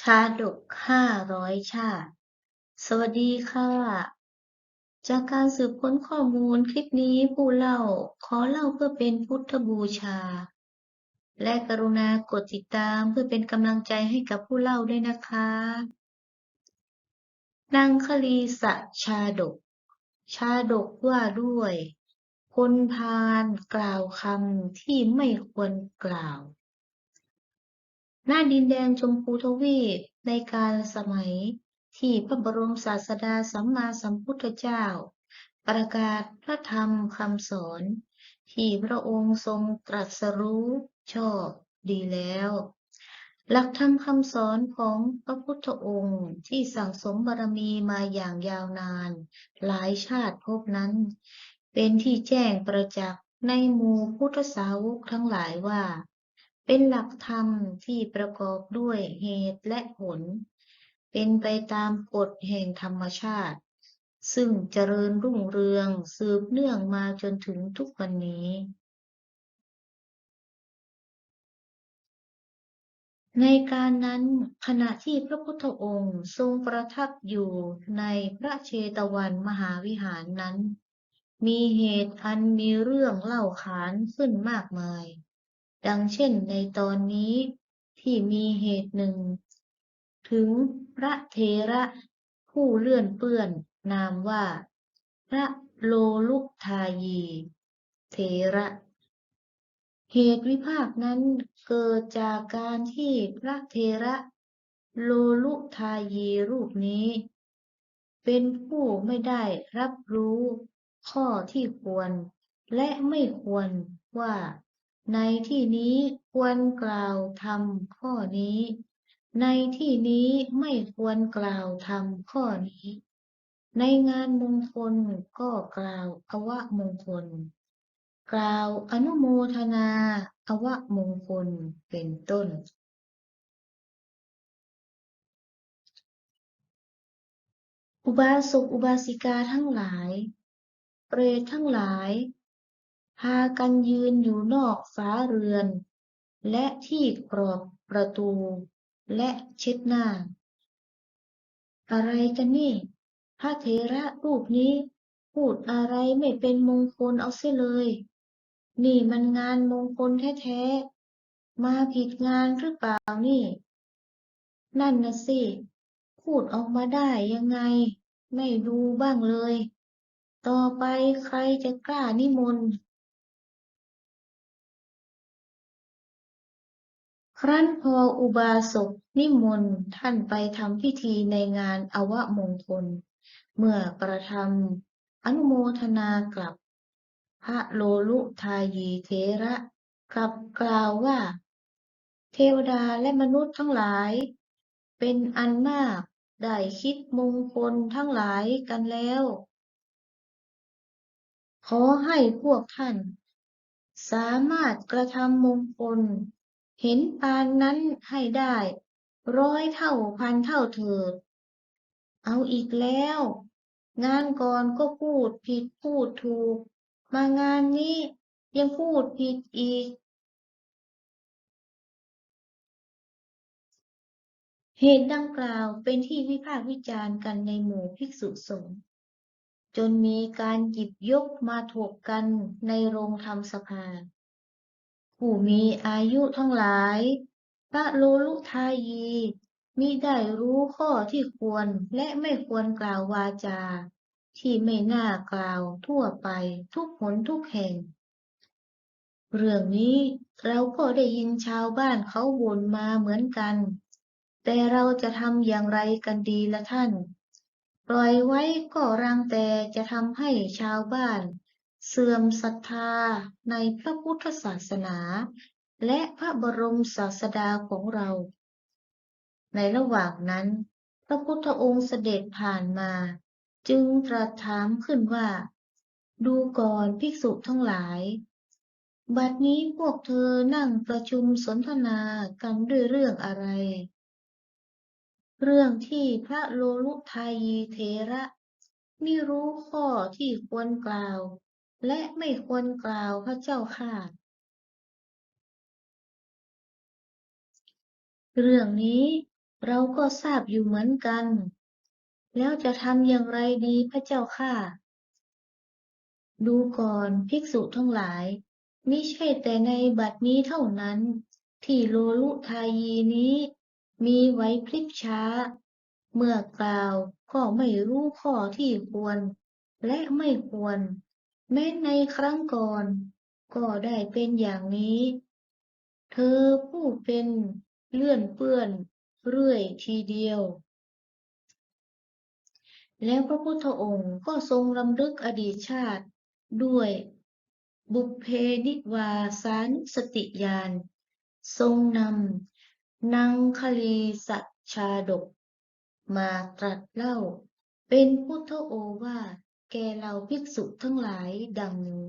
ชาดกห้าร้อยชาติ สวัสดีค่ะ จากการสืบค้นข้อมูลคลิปนี้ผู้เล่าขอเล่าเพื่อเป็นพุทธบูชา และกรุณากดติดตามเพื่อเป็นกำลังใจให้กับผู้เล่าด้วยนะคะ นางคลีสะชาดก ชาดกว่าด้วยพลพานกล่าวคำที่ไม่ควรกล่าว หน้าดินแดนชมพูทวีปในการสมัย ที่พระบรมศาสดาสัมมาสัมพุทธเจ้า ประกาศพระธรรมคำสอน ที่พระองค์ทรงตรัสรู้ชอบดีแล้ว หลักธรรมคำสอนของพระพุทธองค์ที่สั่งสมบารมีมาอย่างยาวนาน หลายชาติภพนั้น เป็นที่แจ้งประจักษ์ในหมู่พุทธสาวกทั้งหลายว่า เป็นหลักธรรมที่ประกอบด้วยเหตุและผล เป็นไปตามกฎแห่งธรรมชาติ ซึ่งเจริญรุ่งเรืองสืบเนื่องมาจนถึงทุกวันนี้ ในการนั้นขณะที่พระพุทธองค์ทรงประทับอยู่ในพระเชตวันมหาวิหารนั้น มีเหตุอันมีเรื่องเล่าขานขึ้นมากมาย ดังเช่นในตอนนี้ที่มีเหตุหนึ่ง ถึงพระเทระผู้เลื่อนเปื้อนนามว่า พระโลลุทายี เทระ เหตุวิพากษ์นั้นเกิดจากการที่พระเทระโลลุทายีรูปนี้ เป็นผู้ไม่ได้รับรู้ข้อที่ควรและไม่ควรว่า ในที่นี้ควรกล่าวทำข้อนี้ ในที่นี้ไม่ควรกล่าวทำข้อนี้ ในงานมงคลก็กล่าวอวมงคล กล่าวอนุโมทนาอวมงคลเป็นต้นอุบาสกอุบาสิกาทั้งหลาย เปรตทั้งหลาย พากันยืนอยู่นอกฝาเรือน และที่กรอบประตู และเช็ดหน้า อะไรกันนี่ พระเถระรูปนี้ พูดอะไรไม่เป็นมงคลเอาเสียเลย นี่มันงานมงคลแท้ๆ มาผิดงานหรือเปล่านี่ นั่นนะสิ พูดออกมาได้ยังไง ไม่ดูบ้างเลย ต่อไปใครจะกล้านิมนต์ ครั้นพออุบาสกนิมนต์ท่านไปทำพิธีในงานอวมงคล เมื่อกระทำอนุโมทนากลับ พระโลลุทายีเถระกลับกล่าวว่า เทวดาและมนุษย์ทั้งหลาย เป็นอันมากได้คิดมงคลทั้งหลายกันแล้ว ขอให้พวกท่าน สามารถกระทำมงคล เห็นปานนั้นให้ได้ ร้อยเท่าพันเท่าเถิด เอาอีกแล้ว งานก่อนก็พูดผิดพูดถูก มางานนี้ยังพูดผิดอีก เหตุดังกล่าวเป็นที่วิพากษ์วิจารณ์กันในหมู่ภิกษุสงฆ์จนมีการหยิบยกมาถกกันในโรงธรรมสภา ผู้มีอายุทั้งหลายพระโลลุทายีมิได้รู้ข้อที่ควรและไม่ควรกล่าววาจา ที่ไม่น่ากล่าวทั่วไปทุกหนทุกแห่ง เรื่องนี้เราก็ได้ยินชาวบ้านเขาบ่นมาเหมือนกัน แต่เราจะทำอย่างไรกันดีละท่าน ปล่อยไว้ก็รังแต่จะทำให้ชาวบ้าน เสื่อมศรัทธาในพระพุทธศาสนา และพระบรมศาสดาของเรา ในระหว่างนั้น พระพุทธองค์เสด็จผ่านมา จึงตรัสถามขึ้นว่า ดูก่อนภิกษุทั้งหลาย บัดนี้พวกเธอนั่งประชุมสนทนากันด้วยเรื่องอะไร เรื่องที่พระโลลุทายีเถระไม่รู้ข้อที่ควรกล่าว และไม่ควรกล่าวพระเจ้าค่ะ เรื่องนี้เราก็ทราบอยู่เหมือนกัน แล้วจะทำอย่างไรดีพระเจ้าค่ะ ดูก่อนภิกษุทั้งหลาย มิใช่แต่ในบัดนี้เท่านั้น ที่โลลุทายีนี้ มีไหวพริบช้า เมื่อกล่าวก็ไม่รู้ข้อที่ควร และไม่ควร แม้ในครั้งก่อน ก็ได้เป็นอย่างนี้ เธอผู้เป็นเลื่อนเปื้อนเรื่อยทีเดียว แล้วพระพุทธองค์ก็ทรงรำลึกอดีตชาติด้วยบุพเพนิวาสานสติญาณทรงนำนังคลีสัชชาดก มาตรัสเล่า เป็นพุทธโอวาท แก่เหล่าภิกษุทั้งหลายดังนี้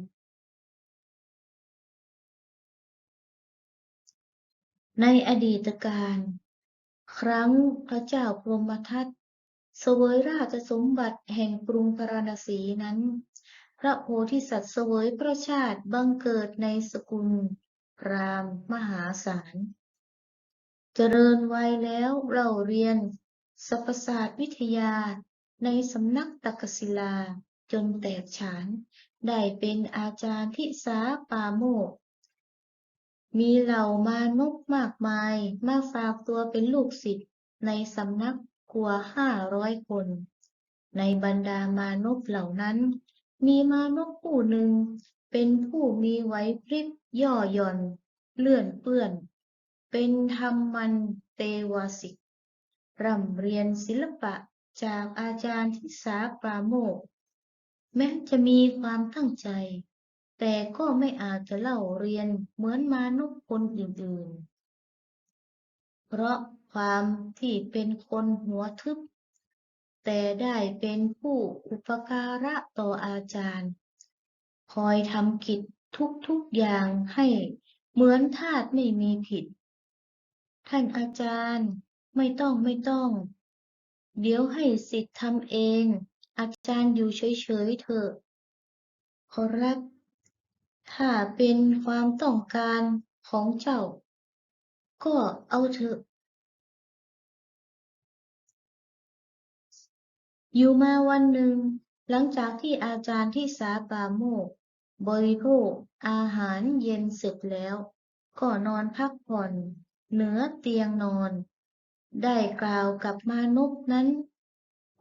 ในอดีตการ ครั้งพระเจ้าพรหมทัตเสวยราชสมบัติแห่งกรุงพาราณสีนั้น พระโพธิสัตว์เสวยพระชาติบังเกิดในสกุลพรามมหาศาล เจริญวัยแล้วเล่าเรียนสรรพศาสตร์วิทยาในสำนักตักศิลา จนแตกฉาน ได้เป็นอาจารย์ทิสาปาโมก มีเหล่ามานพมากมายมาฝากตัวเป็นลูกศิษย์ในสำนักกว่าห้าร้อยคน ในบรรดามานพเหล่านั้น มีมานพผู้หนึ่งเป็นผู้มีไหวพริบย่อหย่อน เลื่อนเปื้อน เป็นธรรมันเตวสิกร่ำเรียนศิลปะจากอาจารย์ทิสาปราโมก แม้จะมีความตั้งใจ แต่ก็ไม่อาจจะเล่าเรียนเหมือนมนุษย์คนอื่นๆ เพราะความที่เป็นคนหัวทึบ แต่ได้เป็นผู้อุปการะต่ออาจารย์ คอยทำกิจทุกๆอย่างให้เหมือนทาสไม่มีผิด ท่านอาจารย์ไม่ต้องไม่ต้อง เดี๋ยวให้ศิษย์ทำเอง อาจารย์อยู่เฉย ๆ เถอะ ขอรับ ถ้าเป็นความต้องการของเจ้า ก็เอาเถอะ อยู่มาวันหนึ่ง หลังจากที่อาจารย์ที่สาปาโมก บริโภค อาหารเย็นเสร็จแล้ว ก็นอนพักผ่อน เหนือเตียงนอน ได้กล่าวกับมนุษย์นั้น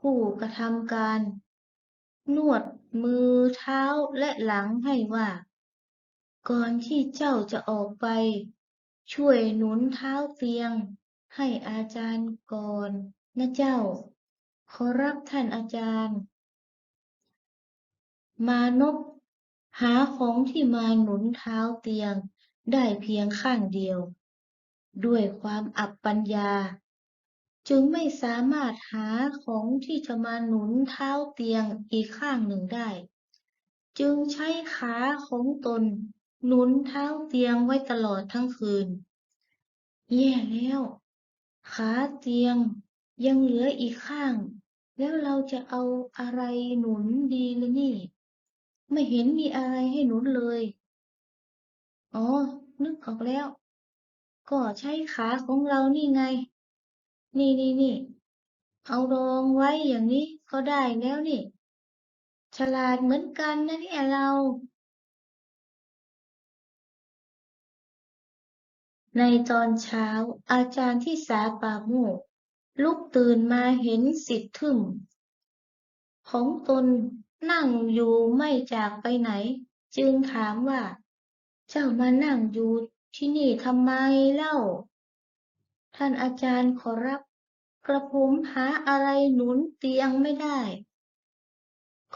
ผู้กระทำการ นวดมือเท้าและหลังให้ว่า ก่อนที่เจ้าจะออกไป ช่วยหนุนเท้าเตียง ให้อาจารย์ก่อนนะเจ้า ขอรับท่านอาจารย์ มานพหาของที่มาหนุนเท้าเตียงได้เพียงข้างเดียว ด้วยความอับปัญญา จึงไม่สามารถหาของที่จะมาหนุนเท้าเตียงอีกข้างหนึ่งได้ จึงใช้ขาของตนหนุนเท้าเตียงไว้ตลอดทั้งคืน แย่แล้ว ขาเตียงยังเหลืออีกข้าง แล้วเราจะเอาอะไรหนุนดีล่ะนี่ ไม่เห็นมีอะไรให้หนุนเลย อ๋อ นึกออกแล้ว ก็ใช้ขาของเรานี่ไง นี่นี่นี่ เอารองไว้อย่างนี้ก็ได้แล้วนี่ ฉลาดเหมือนกันนะเนี่ยเรา ในตอนเช้า อาจารย์ที่สาปาโมกลุกตื่นมาเห็นศิษย์ทึ่ม ของตนนั่งอยู่ไม่จากไปไหน จึงถามว่า เจ้ามานั่งอยู่ที่นี่ทำไมเล่า ท่านอาจารย์ขอรับ กระผมหาอะไรหนุนเตียงไม่ได้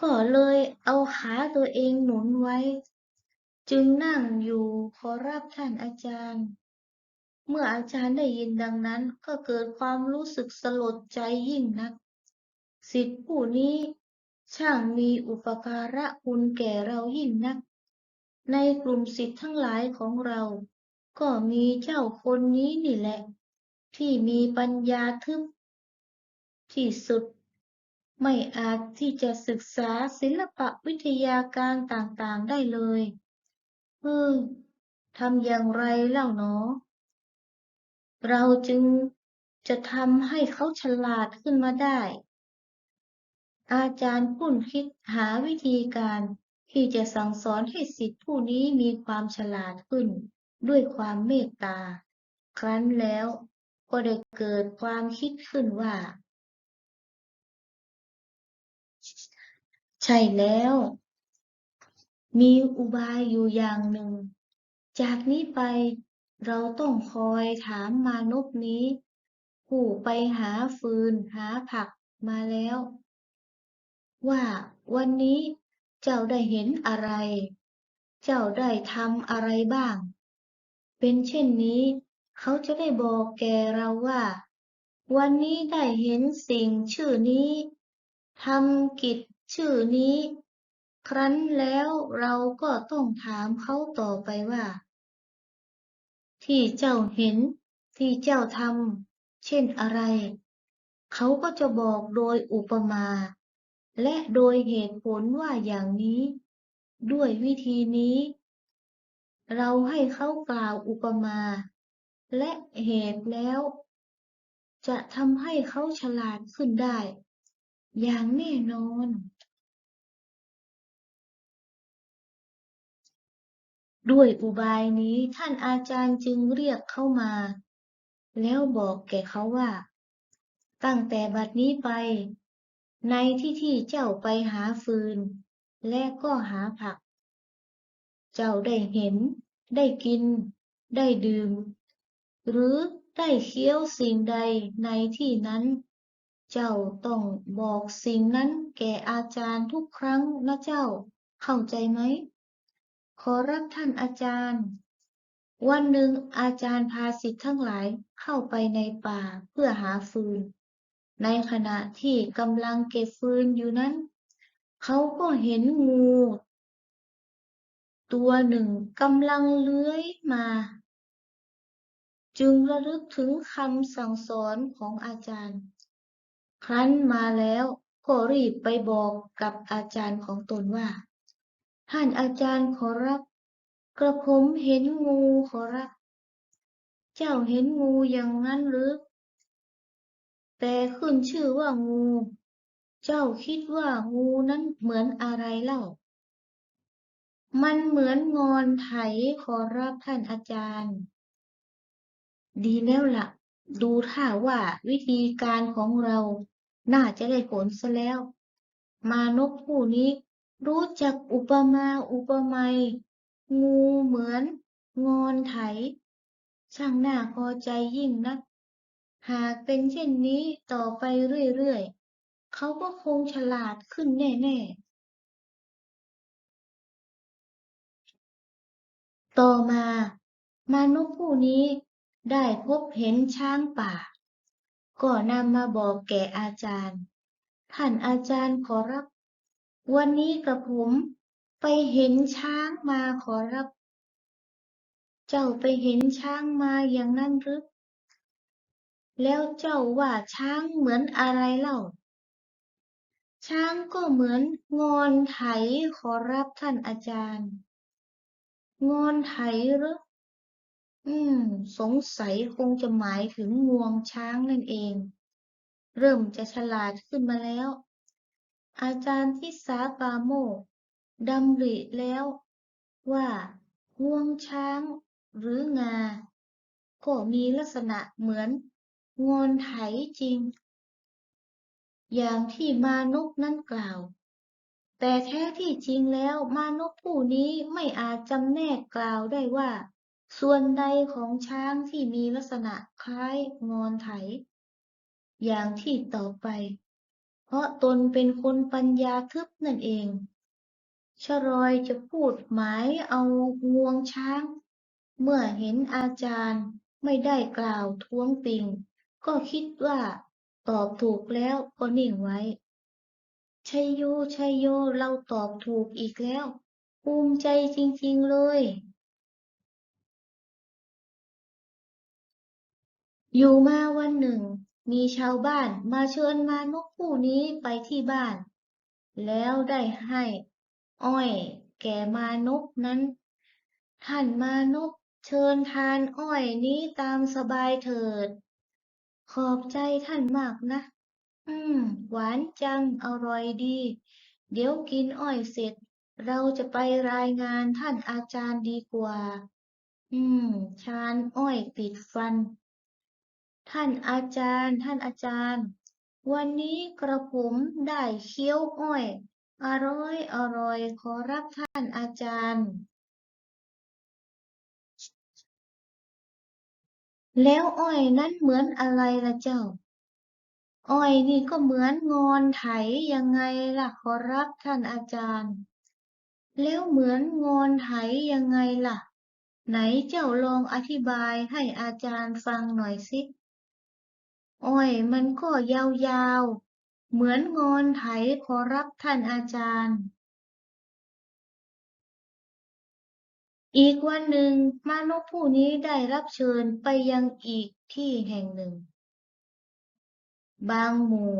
ก็เลยเอาขาตัวเองหนุนไว้ จึงนั่งอยู่ขอรับท่านอาจารย์ เมื่ออาจารย์ได้ยินดังนั้นก็เกิดความรู้สึกสลดใจยิ่งนักศิษย์ผู้นี้ช่างมีอุปการะคุณแก่เรายิ่งนัก ในกลุ่มศิษย์ทั้งหลายของเรา ก็มีเจ้าคนนี้นี่แหละ ที่มีปัญญาทึบที่สุด ไม่อาจที่จะศึกษาศิลปวิทยาการต่างๆได้เลยเออทำอย่างไรเล่าหนอเราจึงจะทำให้เขาฉลาดขึ้นมาได้ อาจารย์คุ้นคิดหาวิธีการที่จะสั่งสอนให้ศิษย์ผู้นี้มีความฉลาดขึ้น ด้วยความเมตตา ครั้นแล้ว ก็ได้เกิดความคิดขึ้นว่า ใช่แล้ว มีอุบายอยู่อย่างหนึ่ง จากนี้ไปเราต้องคอยถามมนุษย์นี้ ผู้ไปหาฟืนหาผักมาแล้ว ว่าวันนี้เจ้าได้เห็นอะไร เจ้าได้ทำอะไรบ้าง เป็นเช่นนี้ เขาจะได้บอกแก่เราว่า วันนี้ได้เห็นสิ่งชื่อนี้ทำกิจชื่อนี้ ครั้นแล้วเราก็ต้องถามเขาต่อไปว่า ที่เจ้าเห็น ที่เจ้าทำเช่นอะไร เขาก็จะบอกโดยอุปมา และโดยเหตุผลว่าอย่างนี้ ด้วยวิธีนี้ เราให้เขากล่าวอุปมา และเหตุแล้ว จะทำให้เขาฉลาดขึ้นได้ อย่างแน่นอน ด้วยอุบายนี้ท่านอาจารย์จึงเรียกเข้ามา แล้วบอกแก่เขาว่า ตั้งแต่บัดนี้ไป ในที่ที่เจ้าไปหาฟืน และก็หาผัก เจ้าได้เห็น ได้กิน ได้ดื่ม หรือได้เคี้ยวสิ่งใดในที่นั้น เจ้าต้องบอกสิ่งนั้นแก่อาจารย์ทุกครั้งนะเจ้า เข้าใจไหม ขอรับท่านอาจารย์ วันหนึ่งอาจารย์พาศิษย์ทั้งหลายเข้าไปในป่าเพื่อหาฟืน ในขณะที่กำลังเก็บฟืนอยู่นั้น เขาก็เห็นงู ตัวหนึ่งกำลังเลื้อยมา จึงระลึกถึงคำสั่งสอนของอาจารย์ ครั้นมาแล้วก็รีบไปบอกกับอาจารย์ของตนว่า ท่านอาจารย์ขอรับ กระผมเห็นงูขอรับ เจ้าเห็นงูอย่างนั้นหรือ แต่ขึ้นชื่อว่างู เจ้าคิดว่างูนั้นเหมือนอะไรเล่า มันเหมือนงอนไถขอรับท่านอาจารย์ ดีแล้วล่ะ ดูท่าว่าวิธีการของเราน่าจะได้ผลซะแล้ว มานพผู้นี้รู้จักอุปมาอุปไมยงูเหมือน งอนไถ ช่างน่าพอใจยิ่งนัก หากเป็นเช่นนี้ต่อไปเรื่อยๆ เขาก็คงฉลาดขึ้นแน่ๆ ต่อมา มนุษย์ผู้นี้ ได้พบเห็นช้างป่า ก็นำมาบอกแก่อาจารย์ ท่านอาจารย์ขอรับ วันนี้กระผมไปเห็นช้างมาขอรับ เจ้าไปเห็นช้างมาอย่างนั้นหรือ แล้วเจ้าว่าช้างเหมือนอะไรเล่า ช้างก็เหมือนงอนไถขอรับท่านอาจารย์ งอนไถหรือ อืม สงสัยคงจะหมายถึงงวงช้างนั่นเอง เริ่มจะฉลาดขึ้นมาแล้ว อาจารย์ทิสาปาโมกดำริแล้วว่างวงช้างหรืองา ก็มีลักษณะเหมือนงอนไถจริง อย่างที่มานพนั้นกล่าว แต่แท้ที่จริงแล้วมานพผู้นี้ไม่อาจจำแนกกล่าวได้ว่า ส่วนใดของช้างที่มีลักษณะคล้ายงอนไถ อย่างที่ต่อไป เพราะตนเป็นคนปัญญาทึบนั่นเอง ชรอยจะพูดหมายเอางวงช้าง เมื่อเห็นอาจารย์ไม่ได้กล่าวท้วงติง ก็คิดว่าตอบถูกแล้วก็นิ่งไว้ชัยโยชัยโยเราตอบถูกอีกแล้ว ภูมิใจจริง ๆ เลย อยู่มาวันหนึ่ง มีชาวบ้านมาเชิญมานพผู้นี้ไปที่บ้าน แล้วได้ให้ อ้อย แก่มานพนั้น ท่านมานพเชิญทานอ้อยนี้ตามสบายเถิด ขอบใจท่านมากนะ อืม หวานจังอร่อยดี เดี๋ยวกินอ้อยเสร็จ เราจะไปรายงานท่านอาจารย์ดีกว่า อืม ชานอ้อยติดฟัน ท่านอาจารย์ ท่านอาจารย์ วันนี้กระผมได้เคี้ยวอ้อย อร่อยอร่อยขอรับท่านอาจารย์ แล้วอ้อยนั้นเหมือนอะไรล่ะเจ้า อ้อยนี่ก็เหมือนงอนไถยังไงล่ะขอรับท่านอาจารย์ แล้วเหมือนงอนไถยังไงล่ะ ไหนเจ้าลองอธิบายให้อาจารย์ฟังหน่อยสิ อ้อยมันก็ยาวๆ เหมือนงอนไถขอรับท่านอาจารย์อีกวันหนึ่งมานพผู้นี้ได้รับเชิญไปยังอีกที่แห่งหนึ่ง บางหมู่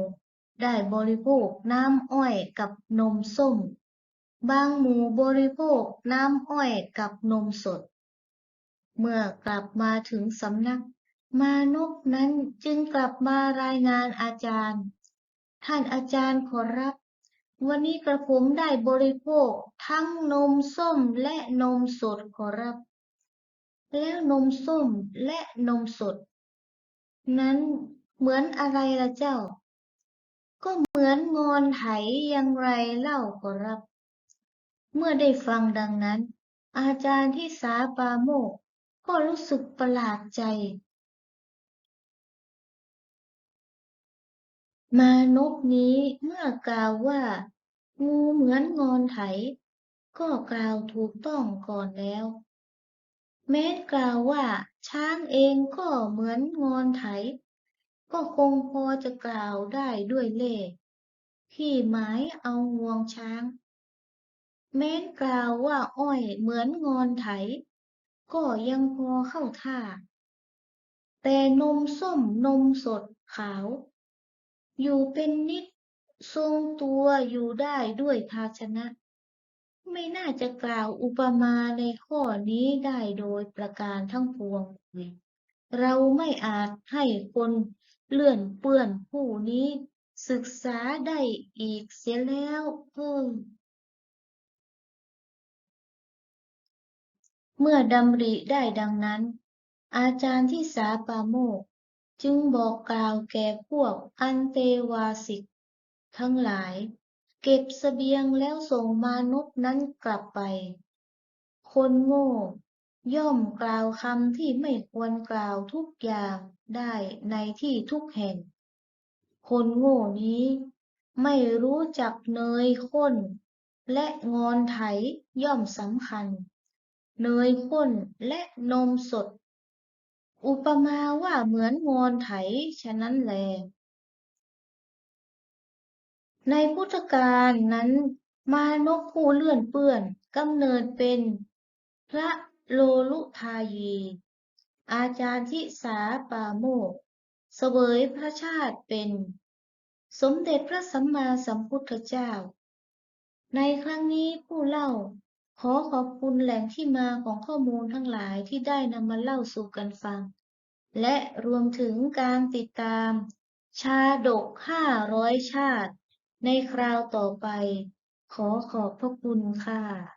ได้บริโภคน้ำอ้อยกับนมส้ม บางหมู่บริโภคน้ำอ้อยกับนมสด เมื่อกลับมาถึงสำนัก มานพนั้นจึงกลับมารายงานอาจารย์ ท่านอาจารย์ขอรับ วันนี้กระผมได้บริโภคทั้งนมส้มและนมสดขอรับ แล้วนมส้มและนมสด นั้นเหมือนอะไรล่ะเจ้า ก็เหมือนงอนไถอย่างไรเล่าขอรับ เมื่อได้ฟังดังนั้น อาจารย์ที่สาปาโมกข์ก็รู้สึกประหลาดใจ มานพนี้เมื่อกล่าวว่า งูเหมือนงอนไถ ก็กล่าวถูกต้องก่อนแล้ว แม้กล่าวว่า ช้างเองก็เหมือนงอนไถ ก็คงพอจะกล่าวได้ด้วยเล่ที่หมายเอางวงช้าง แม้กล่าวว่าอ้อยเหมือนงอนไถ ก็ยังพอเข้าท่า แต่นมส้มนมสดขาว อยู่เป็นนิดทรงตัวอยู่ได้ด้วยภาชนะ ไม่น่าจะกล่าวอุปมาในข้อนี้ได้โดยประการทั้งปวงเลยเราไม่อาจให้คนเลื่อนเปื้อนผู้นี้ ศึกษาได้อีกเสียแล้วเออเมื่อดำริได้ดังนั้น อาจารย์ที่สาปาโมก จึงบอกกล่าวแก่พวกอันเตวาสิก ทั้งหลาย เก็บเสบียงแล้วส่งมานพนั้นกลับไป คนโง่ ย่อมกล่าวคำที่ไม่ควรกล่าวทุกอย่างได้ในที่ทุกแห่ง คนโง่นี้ไม่รู้จักเนยข้น และงอนไถย่อมสำคัญ เนยข้นและนมสด อุปมาว่าเหมือนงอนไถ ฉะนั้นแล ในพุทธกาลนั้น มานพผู้เลื่อนเปื้อนกำเนิดเป็นพระโลลุทายี อาจารย์ทิสาปาโมกเสวยพระชาติเป็น สมเด็จพระสัมมาสัมพุทธเจ้า ในครั้งนี้ผู้เล่า ขอขอบคุณแหล่งที่มาของข้อมูลทั้งหลายที่ได้นำมาเล่าสู่กันฟัง และรวมถึงการติดตาม ชาดก 500 ชาติ ในคราวต่อไป ขอขอบพระคุณค่ะ